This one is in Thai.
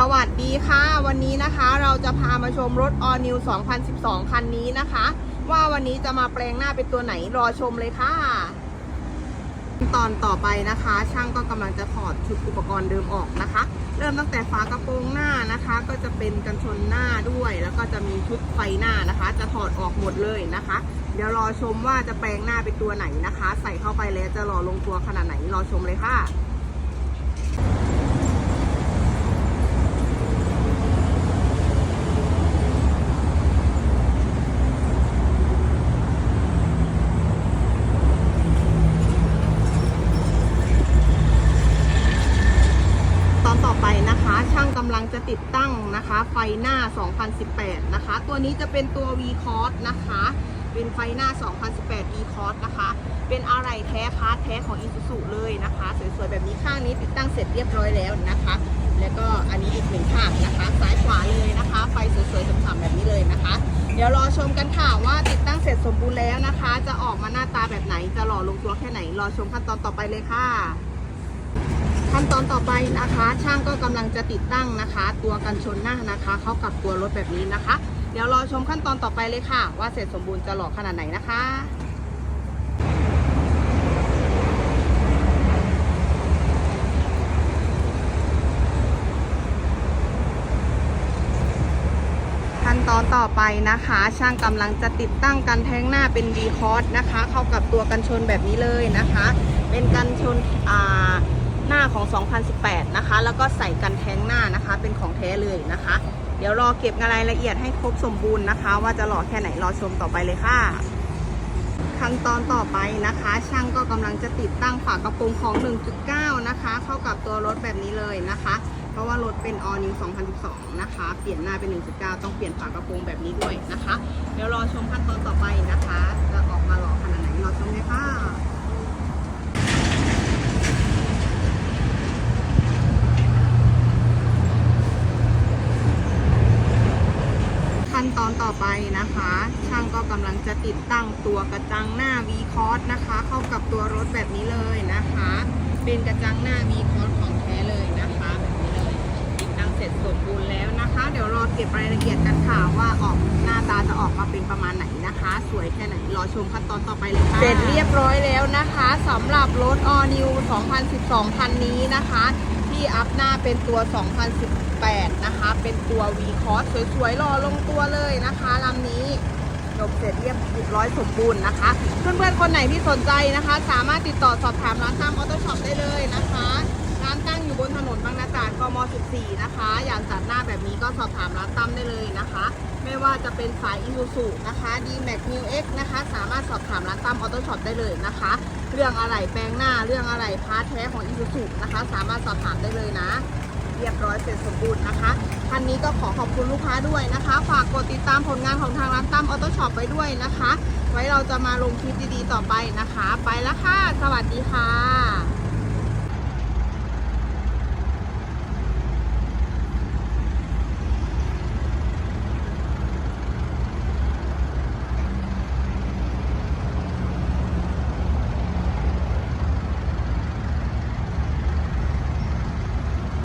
สวัสดีค่ะ วันนี้นะคะเราจะพามาชมรถ All New 2012 คันนี้นะคะ ว่าวันนี้จะมาแปลงหน้าเป็นตัวไหนรอชมเลยค่ะ ตอนต่อไปนะคะ ช่างก็กำลังจะถอดชุดอุปกรณ์เดิมออกนะคะ เริ่มตั้งแต่ฝากระโปรงหน้านะคะ ก็จะเป็นกันชนหน้าด้วย แล้วก็จะมีชุดไฟหน้านะคะ จะถอดออกหมดเลยนะคะ เดี๋ยวรอชมว่าจะแปลงหน้าเป็นตัวไหนนะคะ ใส่เข้าไปแล้วจะหล่อลงตัวขนาดไหนรอชมเลยค่ะ ตอนต่อไปนะคะ ช่างกำลังจะติดตั้งนะคะ ไฟหน้า 2018 นะคะ ตัวนี้จะเป็นตัว v c o s นะคะ เป็นไฟหน้า 2018 v c o s นะคะ เป็นอะไรแท้คาร์ดแท้ของ Isuzu เลยนะคะ สวยๆ แบบนี้ข้างนี้ติดตั้งเสร็จเรียบร้อยแล้วนะคะ แล้วก็อันนี้อีกหนึ่งข้างนะคะซ้ายขวาเลยนะคะ ไฟสวยๆสำๆแบบนี้เลยนะคะ เดี๋ยวรอชมกันค่ะว่าติดตั้งเสร็จสมบูรณ์แล้วนะคะ จะออกมาหน้าตาแบบไหนจะหล่อลงตัวแค่ไหนรอชมขั้นตอนต่อไปเลยค่ะ ขั้นตอนต่อไปนะคะ ช่างก็กำลังจะติดตั้งนะคะ ตัวกันชนหน้านะคะ เข้ากับตัวรถแบบนี้นะคะ เดี๋ยวรอชมขั้นตอนต่อไปเลยค่ะ ว่าเสร็จสมบูรณ์จะหล่อขนาดไหนนะคะขั้นตอนต่อไปนะคะ ช่างกำลังจะติดตั้งกันแทงหน้าเป็น v c o s นะคะ เข้ากับตัวกันชนแบบนี้เลยนะคะ เป็นกันชนอ่า ของ 2018 นะคะ แล้วก็ใส่กันแทงหน้านะคะ เป็นของแท้เลยนะคะ เดี๋ยวรอเก็บรายละเอียดให้ครบสมบูรณ์นะคะ ว่าจะหล่อแค่ไหนรอชมต่อไปเลยค่ะ ขั้นตอนต่อไปนะคะ ช่างก็กำลังจะติดตั้งฝากระโปรงของ 1.9 นะคะ เข้ากับตัวรถแบบนี้เลยนะคะ เพราะว่ารถเป็น All New 2012 นะคะ เปลี่ยนหน้าเป็น 1.9 ต้องเปลี่ยนฝากระโปรงแบบนี้ด้วยนะคะ เดี๋ยวรอชมขั้นตอนต่อไปนะคะ จะออกมาหล่อขนาดไหนรอชมเลยค่ะ ขั้นตอนต่อไปนะคะ ช่างก็กำลังจะติดตั้งตัวกระจังหน้า v c o s นะคะ เข้ากับตัวรถแบบนี้เลยนะคะ เป็นกระจังหน้า v c o s ของแท้เลยนะคะแบบนี้เลยติดตั้งเสร็จสมบูรณ์แล้วนะคะ เดี๋ยวรอเก็บรายละเอียดกันค่ะว่าออกหน้าตาจะออกมาเป็นประมาณไหนนะคะ สวยแค่ไหนรอชมขั้นตอนต่อไปเลยค่ะเสร็จเรียบร้อยแล้วนะคะสำหรับรถ All New 2012 คันนี้นะคะ ที่อัพหน้าเป็นตัว 2018 นะคะ เป็นตัว V c o s สวยๆ รอลงตัวเลยนะคะลำนี้จบเสร็จเรียบร้อยสมบูรณ์นะคะ เพื่อนๆ คนไหนที่สนใจนะคะ สามารถติดต่อสอบถามร้านตามออโต้ช็อปได้เลยนะคะ ร้านตั้งอยู่บนถนนบางนาตราดกม 14 นะคะ อยากจัดหน้าแบบนี้ก็สอบถามร้านตั้มได้เลยนะคะ ไม่ว่าจะเป็นสายอิ u ซูนะคะ d m a x New X นะคะ สามารถสอบถามร้านตั้มออโต้ช็อปได้เลยนะคะ เรื่องอะไรแปลงหน้าเรื่องอะไรพาร์ทแท้ของอิ u ซูนะคะ สามารถสอบถามได้เลยนะเรียบร้อยเสร็จสมบูรณ์นะคะคันนี้ก็ขอขอบคุณลูกค้าด้วยนะคะ ฝากกดติดตามผลงานของทางร้านตั้มออโต้ช็อปไว้ด้วยนะคะ ไว้เราจะมาลงคลิปดีๆต่อไปนะคะ ไปแล้วค่ะ สวัสดีค่ะ